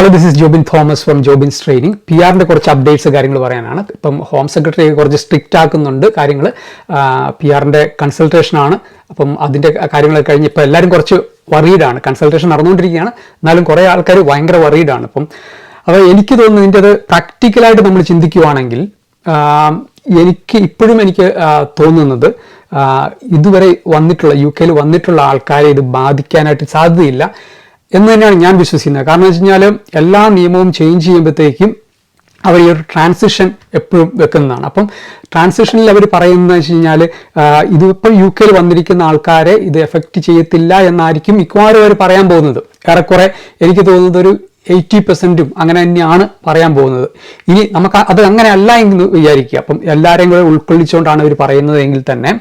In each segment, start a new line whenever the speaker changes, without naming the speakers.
Hello this is Jobin Thomas from Jobin's training P ആറിന്റെ കുറച്ച് updates കാര്യങ്ങൾ പറയാനാണ്. ഇപ്പം ഹോം സെക്രട്ടറി കുറച്ച് സ്ട്രിക്റ്റ് ആക്കുന്നുണ്ട് കാര്യങ്ങൾ. പി ആറിന്റെ കൺസൾട്ടേഷനാണ് അപ്പം അതിന്റെ കാര്യങ്ങളൊക്കെ കഴിഞ്ഞ് ഇപ്പോൾ എല്ലാവരും കുറച്ച് വറീഡാണ് കൺസൾട്ടേഷൻ നടന്നുകൊണ്ടിരിക്കുകയാണ്. എന്നാലും കുറേ ആൾക്കാർ ഭയങ്കര വറീഡാണ് അപ്പം അപ്പോൾ എനിക്ക് തോന്നുന്നു ഇതിന്റെ അത് പ്രാക്ടിക്കലായിട്ട് നമ്മൾ ചിന്തിക്കുവാണെങ്കിൽ എനിക്ക് ഇപ്പോഴും എനിക്ക് തോന്നുന്നത് ഇതുവരെ വന്നിട്ടുള്ള യു കെയിൽ വന്നിട്ടുള്ള ആൾക്കാരെ ഇത് ബാധിക്കാനായിട്ട് സാധ്യതയില്ല. എന്ന് തന്നെയാണ് ഞാൻ വിശ്വസിക്കുന്നത്. കാരണം വെച്ച് കഴിഞ്ഞാൽ എല്ലാ നിയമവും ചേഞ്ച് ചെയ്യുമ്പോഴത്തേക്കും അവർ ഈ ഒരു ട്രാൻസിഷൻ എപ്പോഴും വെക്കുന്നതാണ്. അപ്പം ട്രാൻസിഷനിൽ അവർ പറയുന്നത് വെച്ച് കഴിഞ്ഞാൽ ഇതിപ്പോൾ യു കെയിൽ വന്നിരിക്കുന്ന ആൾക്കാരെ ഇത് എഫക്റ്റ് ചെയ്യത്തില്ല എന്നായിരിക്കും മിക്കവാറും അവർ പറയാൻ പോകുന്നത്. ഏറെക്കുറെ എനിക്ക് തോന്നുന്നത് ഒരു എയ്റ്റി പെർസെന്റും അങ്ങനെ തന്നെയാണ് പറയാൻ പോകുന്നത്. ഇനി നമുക്ക് അത് അങ്ങനെ അല്ല എന്ന് വിചാരിക്കുക. അപ്പം എല്ലാവരെയും കൂടെ ഉൾക്കൊള്ളിച്ചുകൊണ്ടാണ് അവർ പറയുന്നത് എങ്കിൽ തന്നെ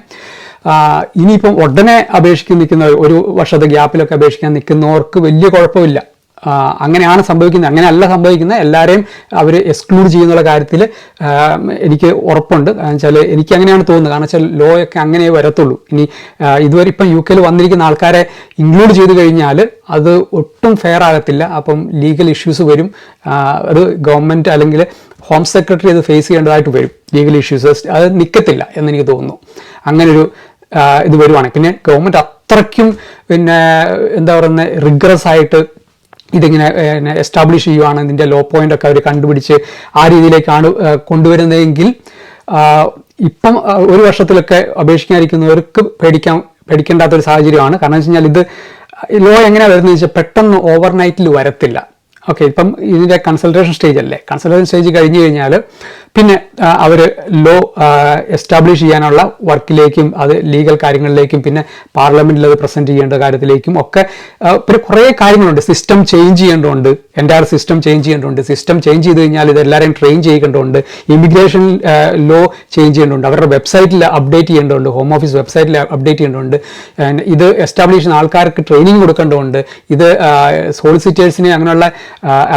ഇനിയിപ്പം ഉടനെ അപേക്ഷിക്കാൻ നിൽക്കുന്ന ഒരു വർഷത്തെ ഗ്യാപ്പിലൊക്കെ അപേക്ഷിക്കാൻ നിൽക്കുന്നവർക്ക് വലിയ കുഴപ്പമില്ല. അങ്ങനെയാണ് സംഭവിക്കുന്നത്. അങ്ങനെയല്ല സംഭവിക്കുന്നത്. എല്ലാവരെയും അവർ എക്സ്ക്ലൂഡ് ചെയ്യുന്നുള്ള കാര്യത്തിൽ എനിക്ക് ഉറപ്പുണ്ട്. കാരണം വെച്ചാൽ എനിക്ക് അങ്ങനെയാണ് തോന്നുന്നത്. കാരണം വെച്ചാൽ ലോ ഒക്കെ അങ്ങനെ വരത്തുള്ളൂ. ഇനി ഇതുവരെ ഇപ്പം യു കെയിൽ വന്നിരിക്കുന്ന ആൾക്കാരെ ഇൻക്ലൂഡ് ചെയ്ത് കഴിഞ്ഞാൽ അത് ഒട്ടും ഫെയർ ആകത്തില്ല. അപ്പം ലീഗൽ ഇഷ്യൂസ് വരും. അത് ഗവൺമെന്റ് അല്ലെങ്കിൽ ഹോം സെക്രട്ടറി അത് ഫേസ് ചെയ്യേണ്ടതായിട്ട് വരും. ലീഗൽ ഇഷ്യൂസ് അത് നിൽക്കത്തില്ല എന്ന് എനിക്ക് തോന്നുന്നു. അങ്ങനൊരു ഇത് വരുവാണ്. പിന്നെ ഗവൺമെന്റ് അത്രയ്ക്കും പിന്നെ എന്താ പറയുന്നത് റിഗ്രസ് ആയിട്ട് ഇതിങ്ങനെ എസ്റ്റാബ്ലിഷ് ചെയ്യുവാണ്. ഇതിന്റെ ലോ പോയിന്റ് ഒക്കെ അവർ കണ്ടുപിടിച്ച് ആ രീതിയിലേക്കാണ് കൊണ്ടുവരുന്നതെങ്കിൽ ഇപ്പം ഒരു വർഷത്തിലൊക്കെ അപേക്ഷിക്കാതിരിക്കുന്നവർക്ക് പേടിക്കാൻ പേടിക്കേണ്ടാത്ത ഒരു സാഹചര്യമാണ്. കാരണം വെച്ച് കഴിഞ്ഞാൽ ഇത് ലോ എങ്ങനെയാണ് വരുന്നത് വെച്ചാൽ പെട്ടെന്ന് ഓവർനൈറ്റിൽ വരത്തില്ല. ഓക്കെ ഇപ്പം ഇതിന്റെ കൺസൾട്ടേഷൻ സ്റ്റേജ് അല്ലേ? കൺസൾട്ടേഷൻ സ്റ്റേജ് കഴിഞ്ഞ് കഴിഞ്ഞാൽ പിന്നെ അവർ ലോ എസ്റ്റാബ്ലിഷ് ചെയ്യാനുള്ള വർക്കിലേക്കും അത് ലീഗൽ കാര്യങ്ങളിലേക്കും പിന്നെ പാർലമെന്റിൽ അത് പ്രസന്റ് ചെയ്യേണ്ട കാര്യത്തിലേക്കും ഒക്കെ പിന്നെ കുറേ കാര്യങ്ങളുണ്ട്. സിസ്റ്റം ചേഞ്ച് ചെയ്യേണ്ടതുണ്ട്. എന്റെ ആ സിസ്റ്റം ചേഞ്ച് ചെയ്യേണ്ടതുണ്ട്. സിസ്റ്റം ചേഞ്ച് ചെയ്ത് കഴിഞ്ഞാൽ ഇത് എല്ലാവരെയും ട്രെയിൻ ചെയ്യേണ്ടതുണ്ട് ഇമിഗ്രേഷൻ ലോ ചേഞ്ച് ചെയ്യേണ്ടതുണ്ട്. അവരുടെ വെബ്സൈറ്റിൽ അപ്ഡേറ്റ് ചെയ്യേണ്ടതുണ്ട്. ഹോം ഓഫീസ് വെബ്സൈറ്റിൽ അപ്ഡേറ്റ് ചെയ്യേണ്ടതുണ്ട്. ഇത് എസ്റ്റാബ്ലിഷ് ചെയ്യുന്ന ആൾക്കാർക്ക് ട്രെയിനിങ് കൊടുക്കേണ്ടതുണ്ട്. ഇത് സോളിസിറ്റേഴ്സിനെ അങ്ങനെയുള്ള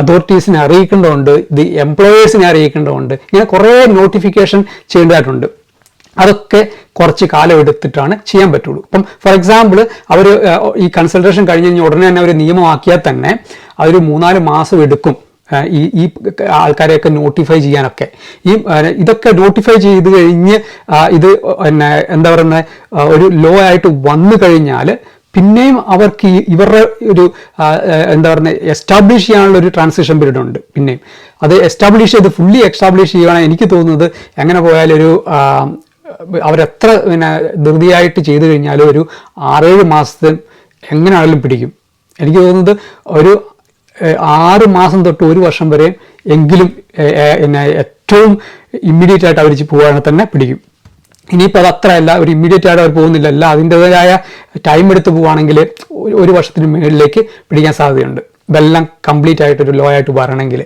അതോറിറ്റീസിനെ അറിയിക്കേണ്ടതുണ്ട്. ഇത് എംപ്ലോയേഴ്സിനെ അറിയിക്കേണ്ടതുണ്ട്. ഇങ്ങനെ കുറേ നോട്ടിഫിക്കേഷൻ ചെയ്യേണ്ടതായിട്ടുണ്ട്. അതൊക്കെ കുറച്ച് കാലം എടുത്തിട്ടാണ് ചെയ്യാൻ പറ്റുള്ളൂ. അപ്പം ഫോർ എക്സാമ്പിൾ അവർ ഈ കൺസൾട്ടേഷൻ കഴിഞ്ഞ് കഴിഞ്ഞാൽ ഉടനെ തന്നെ അവർ നിയമമാക്കിയാൽ തന്നെ അതൊരു മൂന്നാൽ മാസം എടുക്കും ഈ ഈ ആൾക്കാരെയൊക്കെ നോട്ടിഫൈ ചെയ്യാനൊക്കെ. ഈ ഇതൊക്കെ നോട്ടിഫൈ ചെയ്ത് കഴിഞ്ഞ് ഇത് പിന്നെ എന്താ പറയുന്നത് ഒരു ലോ ആയിട്ട് വന്നു കഴിഞ്ഞാൽ പിന്നെയും അവർക്ക് ഇവരുടെ ഒരു എന്താ പറയുന്നത് എസ്റ്റാബ്ലിഷ് ചെയ്യാനുള്ള ഒരു ട്രാൻസിഷൻ പീരീഡ് ഉണ്ട് പിന്നെയും. അത് എസ്റ്റാബ്ലിഷ് ചെയ്ത് ഫുള്ളി എസ്റ്റാബ്ലിഷ് ചെയ്യുകയാണെങ്കിൽ എനിക്ക് തോന്നുന്നത്. എങ്ങനെ പോയാലൊരു അവരെത്ര പിന്നെ ധൃതിയായിട്ട് ചെയ്തു കഴിഞ്ഞാലും ഒരു ആറേഴ് മാസത്തിൽ എങ്ങനെയാണെങ്കിലും പിടിക്കും. എനിക്ക് തോന്നുന്നത് ഒരു ആറ് മാസം തൊട്ട് ഒരു വർഷം വരെ എങ്കിലും പിന്നെ ഏറ്റവും ഇമ്മീഡിയറ്റ് ആയിട്ട് അവർ പോവുകയാണെങ്കിൽ തന്നെ പിടിക്കും. ഇനിയിപ്പോൾ അത് അത്രയല്ല ഒരു ഇമ്മീഡിയറ്റ് ആയിട്ട് അവർ പോകുന്നില്ല. അല്ല അതിന്റെതായ ടൈം എടുത്ത് പോവുകയാണെങ്കിൽ ഒരു- വർഷത്തിന് മുകളിലേക്ക് പിടിക്കാൻ സാധ്യതയുണ്ട്. ഇതെല്ലാം കംപ്ലീറ്റ് ആയിട്ട് ഒരു ലോ ആയിട്ട് വരണമെങ്കിൽ.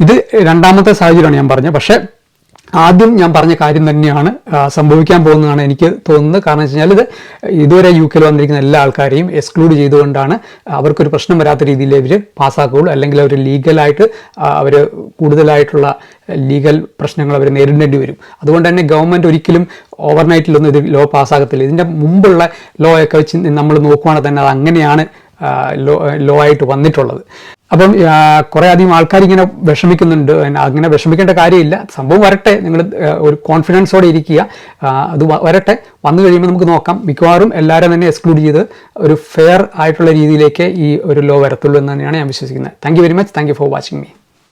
ഇത് രണ്ടാമത്തെ സാഹചര്യമാണ് ഞാൻ പറഞ്ഞത്. പക്ഷേ ആദ്യം ഞാൻ പറഞ്ഞ കാര്യം തന്നെയാണ് സംഭവിക്കാൻ പോകുന്നതാണ് എനിക്ക് തോന്നുന്നത്. കാരണം വെച്ച് കഴിഞ്ഞാൽ ഇത് ഇതുവരെ യു കെയിൽ വന്നിരിക്കുന്ന എല്ലാ ആൾക്കാരെയും എക്സ്ക്ലൂഡ് ചെയ്തുകൊണ്ടാണ് അവർക്കൊരു പ്രശ്നം വരാത്ത രീതിയിൽ ഇവർ പാസ്സാക്കുകയുള്ളൂ. അല്ലെങ്കിൽ അവർ ലീഗലായിട്ട് അവർ കൂടുതലായിട്ടുള്ള ലീഗൽ പ്രശ്നങ്ങൾ അവർ നേരിടേണ്ടി വരും. അതുകൊണ്ട് തന്നെ ഗവൺമെന്റ് ഒരിക്കലും ഓവർനൈറ്റിലൊന്നും ഇത് ലോ പാസ്സാകത്തില്ല. ഇതിന്റെ മുമ്പുള്ള ലോ ഒക്കെ വെച്ച് നമ്മൾ നോക്കുവാണെങ്കിൽ തന്നെ അത് അങ്ങനെയാണ് ലോ ലോ ആയിട്ട് വന്നിട്ടുള്ളത്. അപ്പം കുറെ അധികം ആൾക്കാർ ഇങ്ങനെ വിഷമിക്കുന്നുണ്ട് അങ്ങനെ വിഷമിക്കേണ്ട കാര്യമില്ല. സംഭവം വരട്ടെ. നിങ്ങൾ ഒരു കോൺഫിഡൻസോടെ ഇരിക്കുക. അത് വരട്ടെ. വന്നു കഴിയുമ്പോൾ നമുക്ക് നോക്കാം. മിക്കവാറും എല്ലാവരും തന്നെ എക്സ്ക്ലൂഡ് ചെയ്ത് ഒരു ഫെയർ ആയിട്ടുള്ള രീതിയിലേക്ക് ഈ ഒരു ലോ വരത്തുള്ളൂ എന്ന് തന്നെയാണ് ഞാൻ വിശ്വസിക്കുന്നത്. Thank very much thank for watching me